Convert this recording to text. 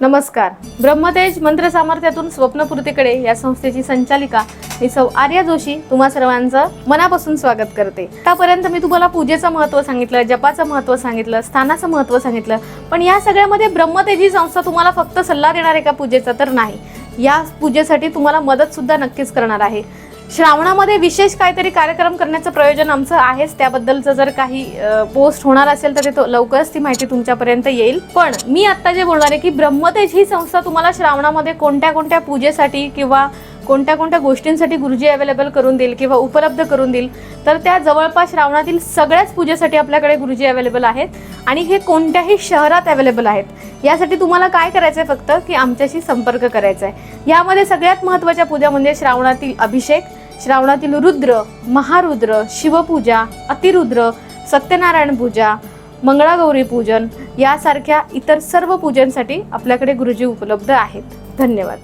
नमस्कार. ब्रह्मतेज मंत्र सामर्थ्यातून स्वप्नपूर्तीकडे या संस्थेची संचालिका मी सौ आर्या जोशी तुम्हा सर्वांचं मनापासून स्वागत करते. आतापर्यंत मी तुम्हाला पूजेचं महत्त्व सांगितलं जपाचं महत्त्व सांगितलं स्थानाचं महत्त्व सांगितलं पण या सगळ्यामध्ये ब्रह्मतेज ही संस्था तुम्हाला फक्त सल्ला देणार आहे का पूजेचा? तर नाही. या पूजेसाठी तुम्हाला मदत सुद्धा नक्कीच करणार आहे. श्रावणामध्ये विशेष काहीतरी कार्यक्रम करण्याचं प्रयोजन आमचं आहेच. त्याबद्दलचं जर काही पोस्ट होणार असेल तर ते तो- लवकरच ती माहिती तुमच्यापर्यंत येईल. पण मी आत्ता जे बोलणार आहे की ब्रह्मतेज ही संस्था तुम्हाला श्रावणामध्ये कोणत्या कोणत्या पूजेसाठी किंवा कोणत्या कोणत्या गोष्टींसाठी गुरुजी अवेलेबल करून देईल किंवा उपलब्ध करून देईल तर त्या जवळपास श्रावणातील सगळ्याच पूजेसाठी आपल्याकडे गुरुजी अवेलेबल आहेत. आणि हे कोणत्याही शहरात अवेलेबल आहेत. यासाठी तुम्हाला काय करायचं आहे फक्त की आमच्याशी संपर्क करायचा आहे यामध्ये सगळ्यात महत्त्वाच्या पूजा म्हणजे श्रावणातील अभिषेक श्रावणातील रुद्र महारुद्र शिवपूजा अतिरुद्र सत्यनारायण पूजा मंगळागौरी पूजन यासारख्या इतर सर्व पूजांसाठी आपल्याकडे गुरुजी उपलब्ध आहेत. धन्यवाद.